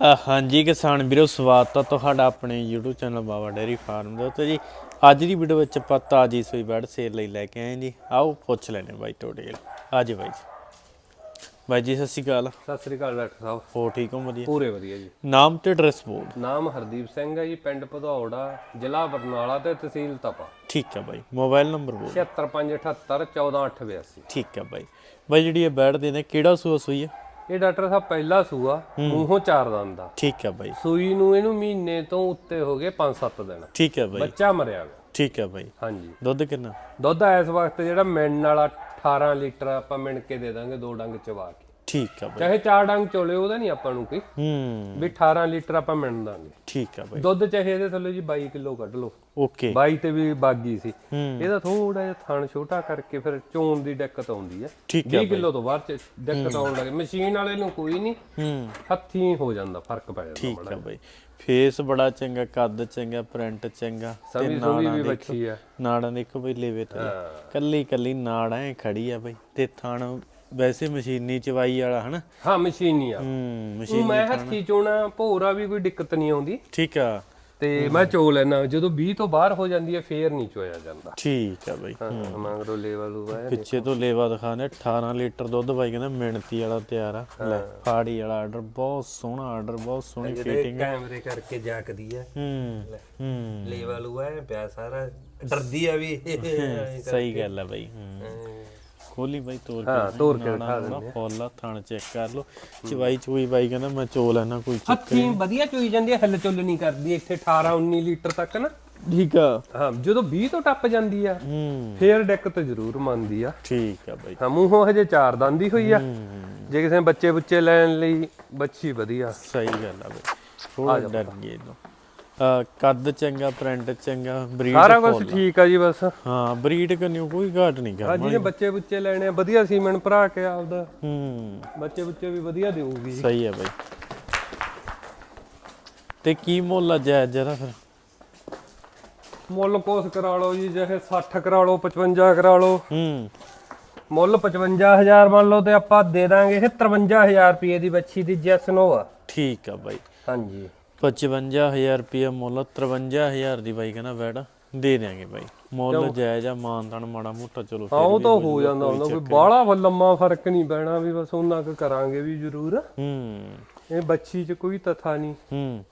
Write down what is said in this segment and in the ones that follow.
ਹਾਂਜੀ ਕਿਸਾਨ ਵੀਰੋ ਸਵਾਗਤ ਹੈ ਤੁਹਾਡਾ ਆਪਣੇ YouTube channel Baba dairy farm ਦੇ ਉੱਤੇ ਜੀ। ਅੱਜ ਦੀ ਵੀਡੀਓ ਵਿੱਚ ਆਪਾਂ ਤਾਜੀ ਸੂਈ ਬੈਡ ਸੇਲ ਲਈ ਲੈ ਕੇ ਆਏ ਜੀ। ਆਓ ਪੁੱਛ ਲੈਣੇ ਬਾਈ ਤੁਹਾਡੇ ਅੱਜ ਬਾਈ ਜੀ। ਬਾਈ ਜੀ ਸਤਿ ਸ਼੍ਰੀ ਅਕਾਲ। ਸਤਿ ਸ੍ਰੀ ਅਕਾਲ ਡਾਕਟਰ ਸਾਹਿਬ। ਹੋ ਠੀਕ ਹੋ? ਵਧੀਆ। ਪੂਰੇ ਵਧੀਆ ਜੀ। ਨਾਮ ਤੇ ਐਡਰੈਸ ਬੋਲ। ਨਾਮ ਹਰਦੀਪ ਸਿੰਘ ਹੈ ਜੀ ਪਿੰਡ ਭਦੌੜਾ ਜ਼ਿਲ੍ਹਾ ਬਰਨਾਲਾ ਤੇ ਤਹਿਸੀਲ ਤਪਾ। ਠੀਕ ਹੈ ਬਾਈ। ਮੋਬਾਈਲ ਨੰਬਰ ਬੋਲ। 7558714882 ਠੀਕ ਹੈ ਬਾਈ। ਬਾਈ ਜਿਹੜੀ ਇਹ ਬੈਡ ਦੇ ਨੇ ਕਿਹੜਾ ਸੂਆ ਸੂਈ ਹੈ ਇਹ ਡਾਕਟਰ ਸਾਹਿਬ ਪਹਿਲਾ ਸੂਆ ਮੂੰਹੋਂ ਚਾਰ ਦੰਦ ਦਾ ਠੀਕ ਹੈ ਬਾਈ। ਸੂਈ ਨੂੰ ਇਹਨੂੰ ਮਹੀਨੇ ਤੋਂ ਉੱਤੇ ਹੋ ਗਏ 5-7 ਦਿਨ। ਠੀਕ ਹੈ ਬਾਈ। ਬੱਚਾ ਮਰਿਆ ਹੋਇਆ। ਠੀਕ ਹੈ ਬਾਈ। ਹਾਂਜੀ। ਦੁੱਧ ਕਿੰਨਾ? ਦੁੱਧ ਇਸ ਵਕਤ ਜਿਹੜਾ ਮਿਲਣ ਵਾਲਾ 18 ਲੀਟਰ ਆਪਾਂ ਮਿਣ ਕੇ ਦੇ ਦਾਂਗੇ ਦੋ ਡੰਗ ਚਵਾ ਕੇ। ਠੀਕ ਹੈ ਬਾਈ। ਚਾਹੇ ਚਾਰ ਡੰਗ ਚੋਲੇ ਉਹਦਾ ਨਹੀਂ ਆਪਾਂ ਨੂੰ ਕੋਈ। ਹੂੰ। ਵੀ 18 ਲੀਟਰ ਆਪਾਂ ਮਿਣ ਦਾਂਗੇ। ਠੀਕ ਹੈ ਬਾਈ। ਦੁੱਧ ਚਾਹੇ ਇਹਦੇ ਥੱਲੇ ਜੀ 22 ਕਿਲੋ ਕੱਢ ਲਓ। ਓਕੇ। 22 ਤੇ ਵੀ ਬਾਗੀ ਸੀ। ਇਹਦਾ ਥੋੜਾ ਜਿਹਾ ਥਣ ਛੋਟਾ ਕਰਕੇ ਫਿਰ ਚੋਣ ਦੀ ਦਿੱਕਤ ਆਉਂਦੀ ਠੀਕ ਹੈ 20 ਕਿਲੋ ਤੋਂ ਬਾਅਦ ਚ ਦਿੱਕਤ ਆਉਣ ਲੱਗੇ ਮਸ਼ੀਨ ਵਾਲੇ ਨੂੰ ਕੋਈ ਨਹੀਂ। ਹੂੰ। ਹੱਥੀਂ ਹੋ ਜਾਂਦਾ ਫ਼ਰਕ ਪੈ ਜਾਂਦਾ ਠੀਕ ਹੈ ਬਾਈ। ਫੇਸ ਬੜਾ ਚੰਗਾ ਕੱਦ ਚੰਗਾ ਪ੍ਰਿੰਟ ਚੰਗਾ ਤੇ ਨਾੜਾਂ ਵੀ ਬੱਚੀ ਆ। ਨਾੜਾਂ ਦੇਖੋ ਬਈ ਲੇਵੇ ਤੇ। ਕੱਲੀ ਕੱਲੀ ਨਾੜ ਐ ਖੜੀ ਆ ਬਈ। ਤੇ ਥਣ ਵੈਸੇ ਮਸ਼ੀਨੀ ਚਵਾਈ ਵਾਲਾ ਹਨਾ? ਹਾਂ ਮਸ਼ੀਨੀ ਆ। ਹੂੰ ਮਸ਼ੀਨ ਮੈਂ ਹੱਥੀਂ ਚੋਣਾ ਭੋਰਾ ਵੀ ਕੋਈ ਦਿੱਕਤ ਨਹੀਂ ਆਉਂਦੀ। ਠੀਕ ਆ। ਤੇ ਮੈਂ ਚੋ ਲੈਣਾ ਜਦੋਂ 20 ਤੋਂ ਬਾਹਰ ਹੋ ਜਾਂਦੀ ਹੈ ਫੇਰ ਨਹੀਂ ਚੋਇਆ ਜਾਂਦਾ। ਠੀਕ ਆ ਬਈ ਹਾਂ ਮੰਗਰੋ ਲੈਵਲ ਹੋਇਆ ਪਿੱਛੇ ਤੋਂ ਲੇਵਾ ਦਿਖਾਣੇ 18 ਲੀਟਰ ਦੁੱਧ ਬਾਈ ਕਹਿੰਦਾ ਮਿਹਨਤੀ ਵਾਲਾ ਤਿਆਰ ਆ। ਲੈ ਫਾੜੀ ਵਾਲਾ ਆਰਡਰ ਬਹੁਤ ਸੋਹਣਾ ਆਰਡਰ ਬਹੁਤ ਸੋਹਣੀ ਫਿਟਿੰਗ ਕੈਮਰੇ ਕਰਕੇ ਜਾਕਦੀ ਹੈ। ਹੂੰ ਹੂੰ। ਲੈਵਲ ਹੋਇਆ ਪਿਆ ਸਾਰਾ ਡਰਦੀ ਆ ਵੀ। ਸਹੀ ਗੱਲ ਆ ਬਾਈ ਹੂੰ। ਖੋਲੀ ਬਾਈ ਤੋਰ ਕੇ ਹਾਂ ਤੋਰ ਕੇ ਦਿਖਾ ਦਿੰਦਾ ਫੁੱਲ ਥਣ ਚੈੱਕ ਕਰ ਲਓ। ਚਵਾਈ ਚੂਈ ਬਾਈ ਕਹਿੰਦਾ ਮੈਂ ਚੋ ਲੈਣਾ ਕੋਈ ਚੱਕਰ ਹੱਥੀਂ ਵਧੀਆ ਚੋਈ ਜਾਂਦੀ ਹੈ ਹਿੱਲ ਚੁੱਲ ਨਹੀਂ ਕਰਦੀ ਇੱਥੇ 18 19 ਲੀਟਰ ਤੱਕ ਨਾ। ਠੀਕ ਆ। ਹਾਂ ਜਦੋਂ 20 ਤੋਂ ਟੱਪ ਜਾਂਦੀ ਆ ਹੂੰ। ਫੇਰ ਦਿੱਕਤ ਜ਼ਰੂਰ ਮੰਨਦੀ ਆ। ਠੀਕ ਆ ਬਾਈ। ਹਾਂ ਮੂੰਹੋਂ ਹਜੇ ਚਾਰ ਦੰਦੀ ਹੋਈ ਆ। ਜੇ ਕਿਸੇ ਨੇ ਬੱਚੇ ਬੁੱਚੇ ਲੈਣ ਲਈ ਬੱਚੀ ਵਧੀਆ। ਸਹੀ ਗੱਲ ਆ ਬਾਈ। ਥੋੜਾ ਡਰ ਗਏ ਆ ਕੱਦ ਚੰਗਾ ਪ੍ਰਿੰਟ ਚੰਗਾ ਬਰੀਡ ਸਾਰਾ ਕੁਝ ਠੀਕ ਆ ਜੀ ਬਸ। ਹਾਂ ਬਰੀਡ ਕਰਨੀ ਕੋਈ ਘਾਟ ਨਹੀਂ ਆ ਕਰ ਜਿਹਨੇ ਬੱਚੇ ਬੁੱਚੇ ਲੈਣੇ ਆ ਵਧੀਆ ਸੀਮਨ ਭਰਾ ਕੇ ਆਪਦਾ। ਹੂੰ। ਬੱਚੇ ਬੁੱਚੇ ਵੀ ਵਧੀਆ ਦੇਊਗੀ। ਸਹੀ ਹੈ ਬਾਈ। ਤੇ ਕੀ ਮੁੱਲ ਆ ਜਾਇਜ਼ ਜਰਾ ਫਿਰ? ਮੁੱਲ ਕੋਸ ਕਰਾ ਲਓ ਜੀ ਜਿਹੇ 60 ਕਰਾ ਲਓ 55 ਕਰਾ ਲਓ। ਹੂੰ। ਮੁੱਲ 55000 ਮੰਨ ਲਓ ਤੇ ਆਪਾਂ ਦੇ ਦਾਂਗੇ ਇਹ 53000 ਰੁਪਏ ਦੀ ਬੱਚੀ ਦੀ ਜੈਸਨੋਵਾ ਠੀਕ ਆ ਬਾਈ। ਹਾਂਜੀ। 55000 ਰੁਪਏ ਮੁੱਲ 53000 ਦੀ ਬਾਈ ਕਹਿੰਦਾ ਬੈਡ ਦੇ ਦਿਆਂਗੇ ਬਾਈ। ਮੁੱਲ ਜਾਇਜ਼ ਆ ਮਾਨਤਾਨ ਮਾੜਾ ਮੋਟਾ ਚਲੋ ਹਾਂ ਉਹ ਤਾਂ ਹੋ ਜਾਂਦਾ ਹੁੰਦਾ ਕੋਈ ਬਾਹਲਾ ਲੰਮਾ ਫ਼ਰਕ ਨਹੀਂ ਪੈਣਾ ਵੀ ਬਸ ਉਹਨਾਂ ਕੁ ਕਰਾਂਗੇ ਵੀ ਜ਼ਰੂਰ। ਹੂੰ। ਇਹ ਬੱਚੀ 'ਚ ਕੋਈ ਤਥਾ ਨਹੀਂ। ਹੂੰ।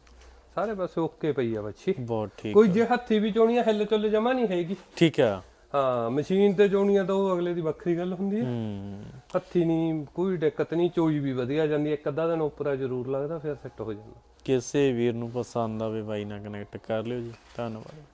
ਸਾਰੇ ਪਾਸੇ ਓਕੇ ਪਈ ਆ ਬੱਚੀ। ਬਹੁਤ ਠੀਕ ਕੋਈ ਜੇ ਹੱਥੀ ਵੀ ਚੋਣੀਆਂ ਹਿੱਲ ਚੁੱਲ ਜਮਾ ਨਹੀਂ ਹੈਗੀ। ਠੀਕ ਆ। ਹਾਂ ਮਸ਼ੀਨ ਤੇ ਚੋਣੀਆਂ ਤਾਂ ਉਹ ਅਗਲੇ ਦੀ ਵੱਖਰੀ ਗੱਲ ਹੁੰਦੀ ਹੈ ਹੂੰ। ਹੱਥੀ ਨਹੀਂ ਕੋਈ ਦਿੱਕਤ ਨਹੀਂ ਚੋਈ ਵੀ ਵਧੀਆ ਜਾਂਦੀ ਇੱਕ ਅੱਧਾ ਦਿਨ ਉੱਪਰਾ ਜ਼ਰੂਰ ਲੱਗਦਾ, ਫਿਰ ਸੈੱਟ ਹੋ ਜਾਂਦਾ। ਕਿਸੇ ਵੀਰ ਨੂੰ ਪਸੰਦ ਆਵੇ, ਬਾਈ ਨਾਲ ਕਨੈਕਟ ਕਰ ਲਿਓ ਜੀ। ਧੰਨਵਾਦ।